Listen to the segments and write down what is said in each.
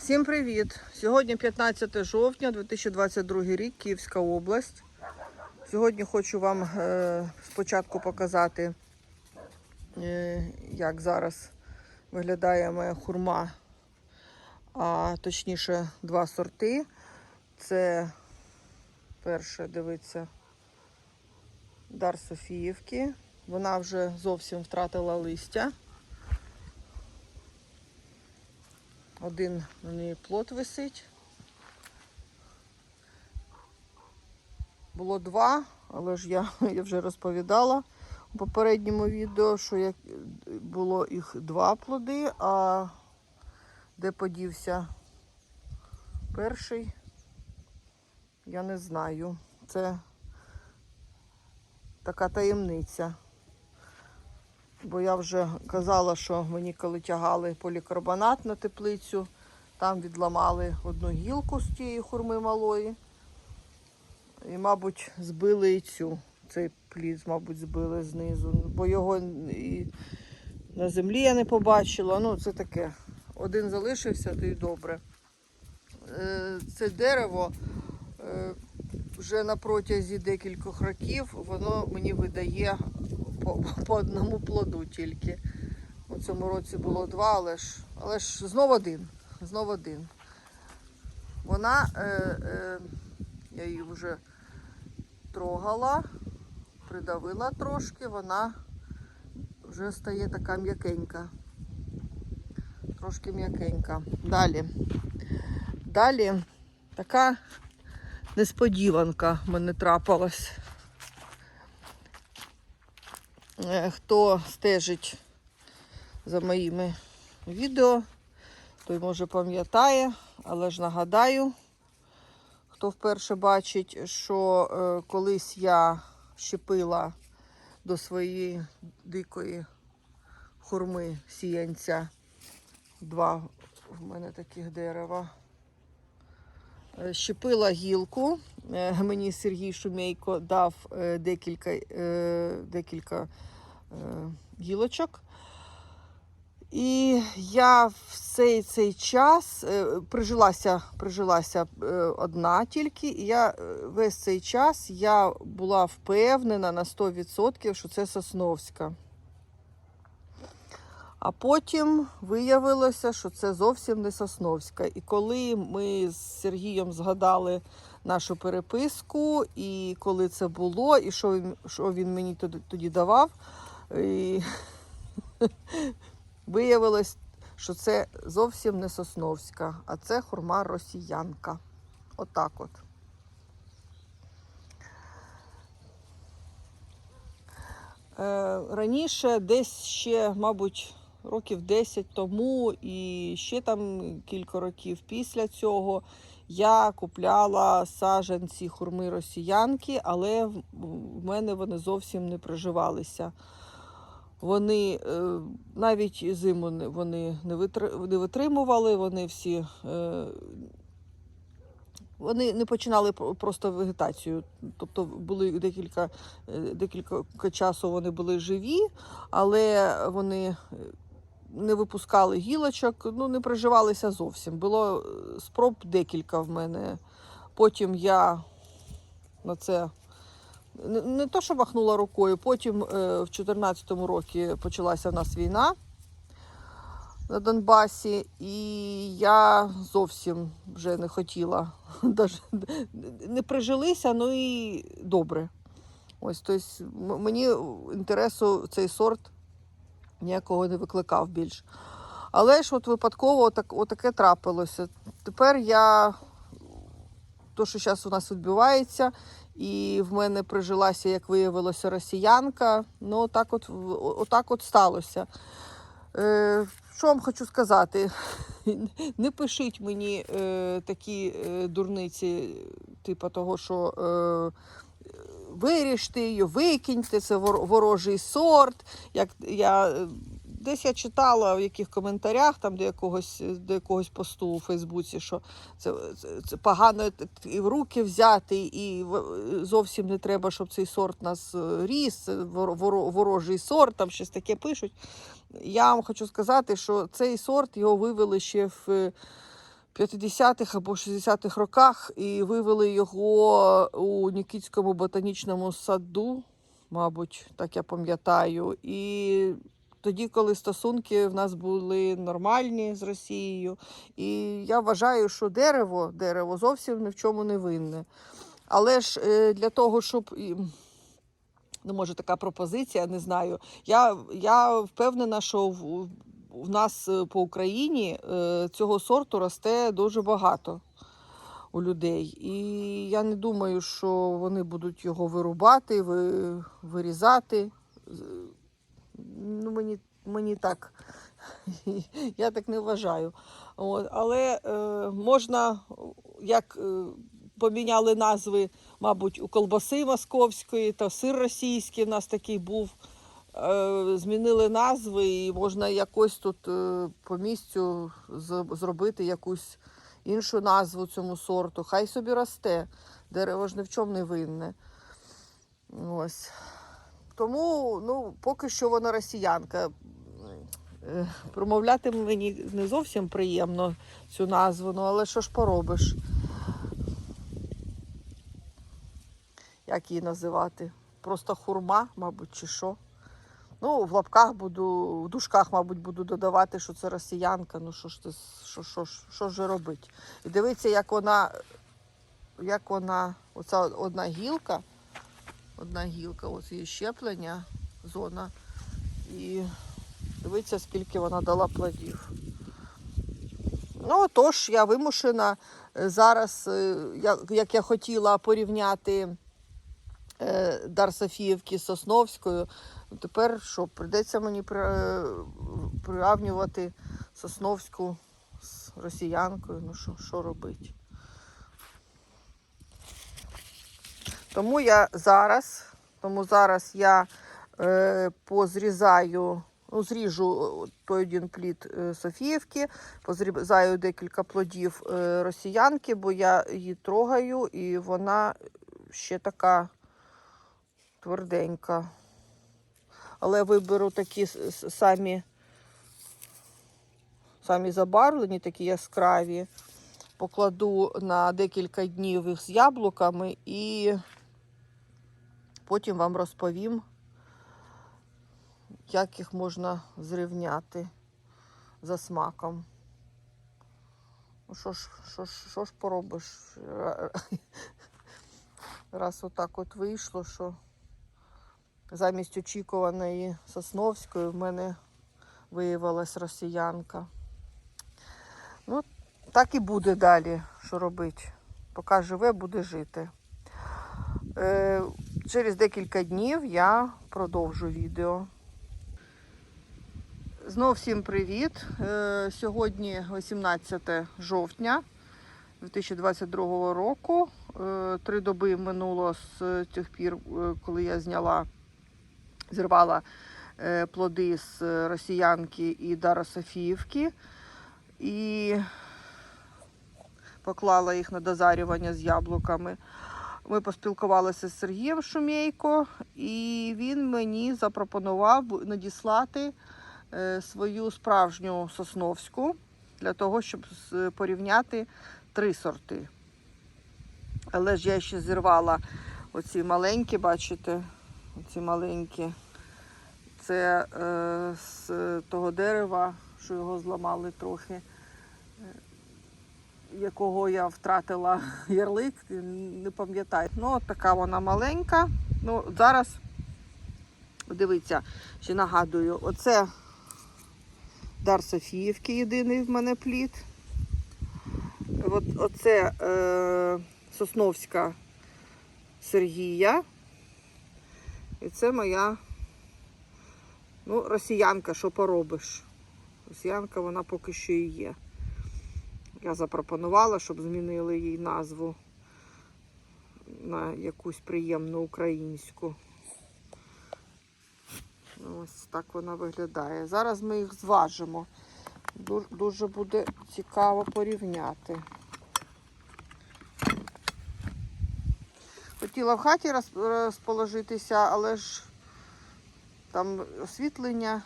Всім привіт! Сьогодні 15 жовтня 2022 рік, Київська область. Сьогодні хочу вам е, спочатку показати, е, як зараз виглядає моя хурма, а точніше два сорти. Це перше, дивиться, дар Софіївки. Вона вже зовсім втратила листя. Один на неї плод висить. Було два, але ж я, я вже розповідала у попередньому відео, що як було їх два плоди, а де подівся перший, я не знаю. Це така таємниця. Бо я вже казала, що мені коли тягали полікарбонат на теплицю, там відламали одну гілку з тієї хурми малої. І, мабуть, збили і цю. Цей плід, мабуть, збили знизу. Бо його і на землі я не побачила. Ну, це таке. Один залишився, то й добре. Е, Це дерево е, вже на протязі декількох років воно мені видає по, по одному плоду тільки. У цьому році було два, але ж, але ж знов один. Знов один. Вона, е, е, я її вже трогала, придавила трошки, вона вже стає така м'якенька. Трошки м'якенька. Далі. Далі така несподіванка в мене трапилась. Е, Хто стежить за моїми відео, той може пам'ятає, але ж нагадаю, хто вперше бачить, що е, колись я щепила до своєї дикої хурми сіянця два в мене таких дерева. Е, Щепила гілку. Мені Сергій Шумейко дав декілька, декілька гілочок. І я в цей, цей час е, прижилася, прижилася е, одна тільки, і я е, весь цей час я була впевнена на 100%, що це Сосновська. А потім виявилося, що це зовсім не Сосновська. І коли ми з Сергієм згадали нашу переписку, і коли це було, і що він, що він мені тоді давав, і виявилось, що це зовсім не Сосновська, а це хурма росіянка. Отак от. Е, Раніше, десь ще, мабуть, років 10 тому і ще там кілька років після цього я купляла саджанці хурми росіянки, але в мене вони зовсім не приживалися. Вони е, навіть зиму вони не витри- не витримували, вони всі. е, Вони не починали просто вегетацію. Тобто були декілька, е, декілька часу вони були живі, але вони не випускали гілочок, ну не приживалися зовсім. Було спроб декілька в мене. Потім я на це не, то, що махнула рукою, потім е, в 2014 році почалася в нас війна на Донбасі, і я зовсім вже не хотіла, даже не прижилися, ну і добре. Ось, тобто, мені інтересу цей сорт ніякого не викликав більш. Але ж от випадково отак, отаке трапилося. Тепер я, то, що зараз у нас відбувається, і в мене прижилася, як виявилося, росіянка. Ну, отак от, отак от сталося. Е, що вам хочу сказати? Не пишіть мені е, такі е, дурниці, типу того, що е, виріжте її, викиньте, це ворожий сорт. Як я десь я читала в яких коментарях там до якогось до якогось посту у Фейсбуці, що це, це, погано і в руки взяти, і зовсім не треба, щоб цей сорт нас е, ріс, це ворожий сорт, там щось таке пишуть. Я вам хочу сказати, що цей сорт його вивели ще в 50-х або 60-х роках і вивели його у Нікітському ботанічному саду, мабуть, так я пам'ятаю. І тоді, коли стосунки в нас були нормальні з Росією, і я вважаю, що дерево, дерево зовсім ні в чому не винне. Але ж е, для того, щоб. Ну, може, така пропозиція, не знаю. Я, я впевнена, що в, в нас е, по Україні е, цього сорту росте дуже багато у людей. І я не думаю, що вони будуть його вирубати, ви, вирізати. Мені, так. Я так не вважаю. От. Але е, можна, як е, поміняли назви, мабуть, у колбаси московської та сир російський в нас такий був. Е, змінили назви, і можна якось тут е, по місцю зробити якусь іншу назву цьому сорту. Хай собі росте. Дерево ж ні в чому не винне. Ось. Тому ну, поки що вона росіянка. Промовляти мені не зовсім приємно цю назву, ну але що ж поробиш? Як її називати? Просто хурма, мабуть, чи що? Ну, в лапках буду, в дужках, мабуть, буду додавати, що це росіянка. Ну що ж ти, що, що, що ж робить? І дивіться, як вона, як вона, оця одна гілка, одна гілка, ось її щеплення, зона. І дивіться, скільки вона дала плодів. Ну, тож я вимушена е, зараз, е, як, я хотіла порівняти е, Дар Софіївки з Сосновською, тепер що, прийдеться мені при, приравнювати Сосновську з росіянкою. Ну що, що робити? Тому я зараз, тому зараз я е, позрізаю, зріжу е, той один плід е, Софіївки, позрізаю декілька плодів е, росіянки, бо я її трогаю і вона ще така тверденька. Але виберу такі самі, самі забарвлені, такі яскраві. Покладу на декілька днів їх з яблуками і потім вам розповім, як їх можна зрівняти за смаком. Ну що ж, що ж, що ж поробиш? Раз отак от вийшло, що замість очікуваної Сосновської в мене виявилась росіянка. Ну, так і буде далі, що робити. Поки живе, буде жити. Е, через декілька днів я продовжу відео. Знов всім привіт. Е, сьогодні 18 жовтня 2022 року. Е, три доби минуло з тих пір, е, коли я зняла, зірвала плоди з росіянки і Дара Софіївки. І поклала їх на дозарювання з яблуками. Ми поспілкувалися з Сергієм Шумейко, і він мені запропонував надіслати свою справжню сосновську для того, щоб порівняти три сорти. Але ж я ще зірвала оці маленькі, бачите, оці маленькі. Це е, з того дерева, що його зламали трохи, е, якого я втратила ярлик, не пам'ятаю. Ну, от така вона маленька. Ну, зараз, дивіться, ще нагадую, оце Дар Софіївки, єдиний в мене плід. От, оце е, Сосновська Сергія. І це моя ну, росіянка, що поробиш. Росіянка вона поки що і є. Я запропонувала, щоб змінили їй назву на якусь приємну українську. Ось так вона виглядає. Зараз ми їх зважимо. Дуже буде цікаво порівняти. Хотіла в хаті розположитися, але ж там освітлення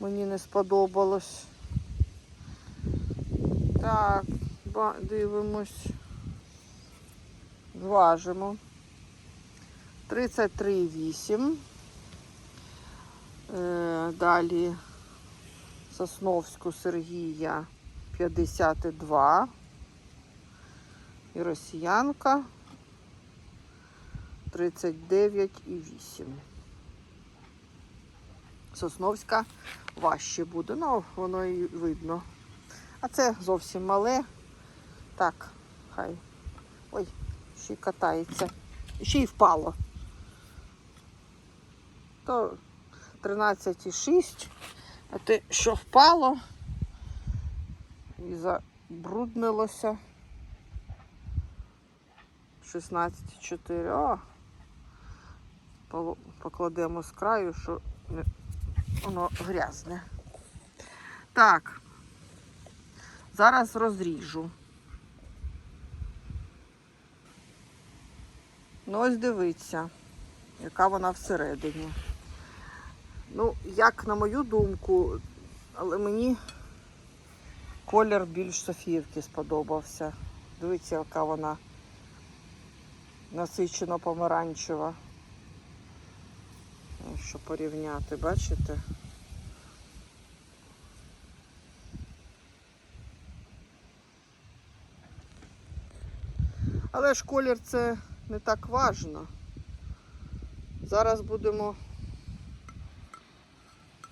мені не сподобалось. Так, дивимось. Зважимо. 33,8. Е, Далі Сосновську Сергія 52. І росіянка 39,8. Сосновська важче буде, ну воно і видно. А це зовсім мале. Так, хай. Ой, ще й катається. Ще й впало. То 13,6. А те, що впало і забруднилося. 16,4. О! Покладемо з краю, що воно грязне. Так. Зараз розріжу. Ну, ось дивіться, яка вона всередині. Ну, як на мою думку, але мені колір більш Софіївки сподобався. Дивіться, яка вона насичено помаранчева. Що порівняти, бачите? Але ж колір це не так важно. Зараз будемо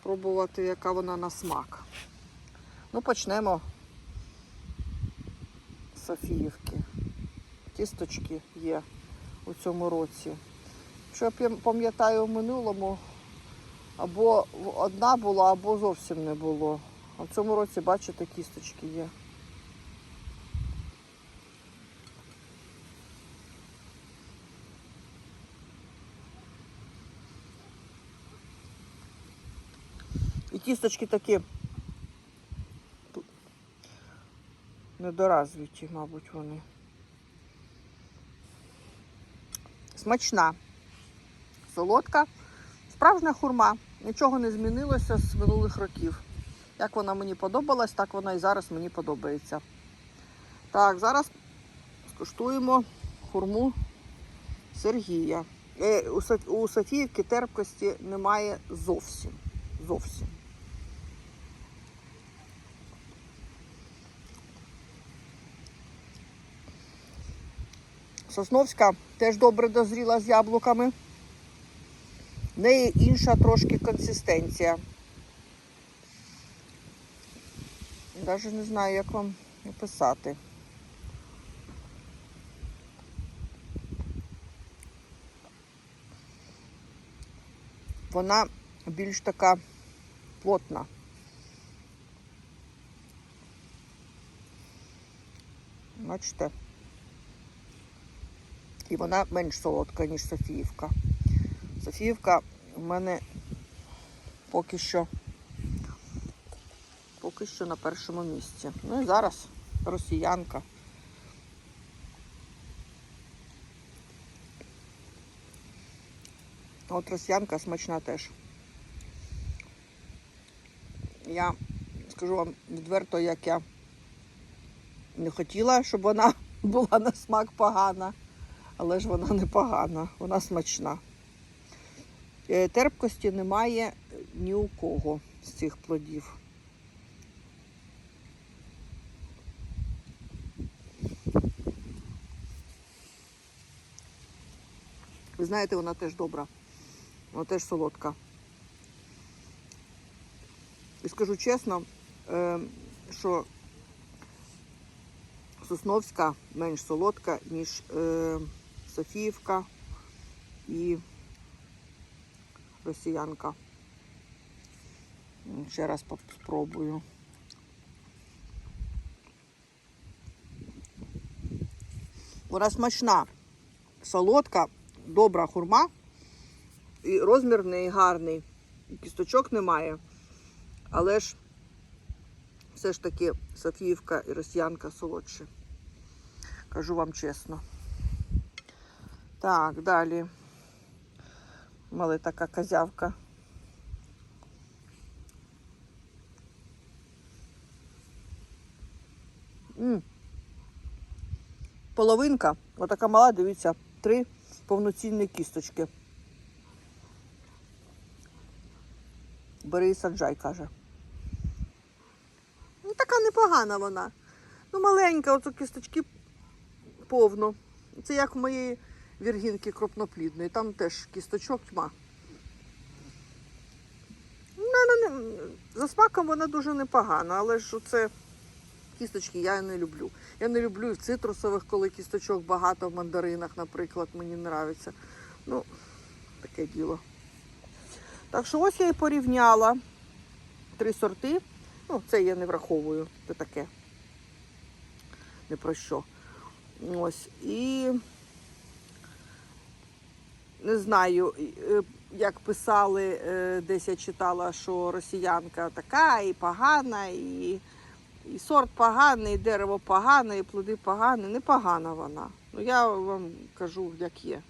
пробувати, яка вона на смак. Ну, почнемо з Софіївки. Тісточки є у цьому році. Що я пам'ятаю в минулому, або одна була, або зовсім не було. А в цьому році, бачите, кісточки є. І тісточки такі недоразвиті, мабуть, вони. Смачна, солодка, справжня хурма. Нічого не змінилося з минулих років. Як вона мені подобалась, так вона і зараз мені подобається. Так, зараз скуштуємо хурму Сергія. Е, у, Соф- у Софіївки терпкості немає зовсім. Зовсім. Сосновська теж добре дозріла з яблуками. В неї інша трошки консистенція. Навіть не знаю, як вам описати. Вона більш така плотна. Бачите? І вона менш солодка, ніж Софіївка. Софіївка в мене поки що поки що на першому місці. Ну і зараз росіянка. От росіянка смачна теж. Я скажу вам відверто, як я не хотіла, щоб вона була на смак погана, але ж вона не погана, вона смачна. Е, Терпкості немає ні у кого з цих плодів. Ви знаєте, вона теж добра. Вона теж солодка. І скажу чесно, е, що Сосновська менш солодка, ніж е, Софіївка і росіянка. Ще раз спробую. Вона смачна, солодка, добра хурма. І розмір в неї гарний. і Кісточок немає. Але ж все ж таки Софіївка і росіянка солодші. Кажу вам чесно. Так, далі. Мали така козявка. М. Половинка, отака мала, дивіться, три повноцінні кісточки. Бери і саджай, каже. Ну, така непогана вона. Ну, маленька, ото кісточки повно. Це як в моєї віргінки крупноплідної. Там теж кісточок тьма. Ну, За смаком вона дуже непогана, але ж це кісточки я не люблю. Я не люблю і в цитрусових, коли кісточок багато в мандаринах, наприклад, мені подобається. Ну, таке діло. Так що ось я і порівняла три сорти. Ну, це я не враховую. Це таке. Не про що. Ось. І не знаю, е, як писали, е, десь я читала, що росіянка така і погана, і, і сорт поганий, і дерево погане, і плоди погані. Не погана вона. Ну я вам кажу, як є.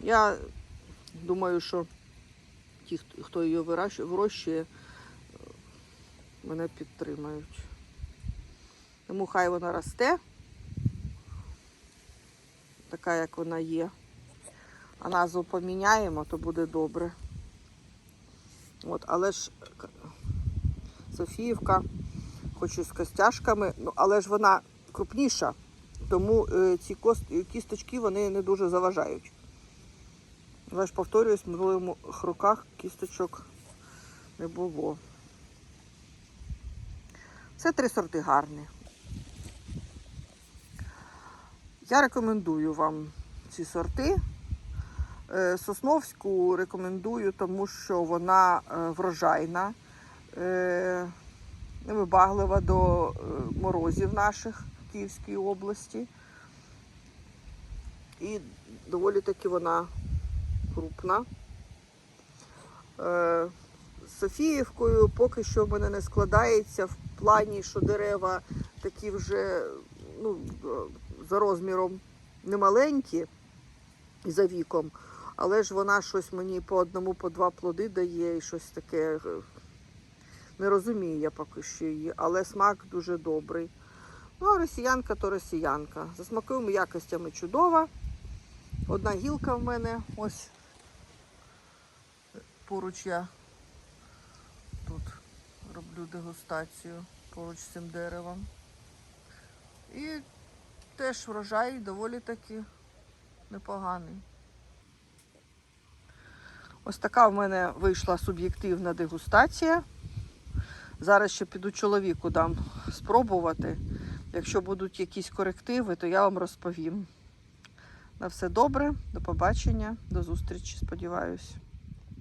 Я думаю, що ті, хто- її вирощує, мене підтримають. Тому хай вона росте, така, як вона є. А назву поміняємо, то буде добре. От, але ж Софіївка, хоч і з костяшками, ну, але ж вона крупніша, тому е, ці кост, кісточки вони не дуже заважають. Але ж повторююсь, в минулому роках кісточок не було. Це три сорти гарні. Я рекомендую вам ці сорти. Е, Сосновську рекомендую, тому що вона е, врожайна, е, невибаглива до морозів наших в Київській області. І доволі таки вона крупна. З Софіївкою поки що в мене не складається в плані, що дерева такі вже ну, за розміром немаленькі і за віком, але ж вона щось мені по одному, по два плоди дає і щось таке. е, Не розумію я поки що її, але смак дуже добрий. Ну, а росіянка то росіянка. За смаковими якостями чудова. Одна гілка в мене ось поруч я тут роблю дегустацію поруч з цим деревом. І теж врожай доволі таки непоганий. Ось така в мене вийшла суб'єктивна дегустація. Зараз ще піду чоловіку дам спробувати. Якщо будуть якісь корективи, то я вам розповім. На все добре, до побачення, до зустрічі, сподіваюсь.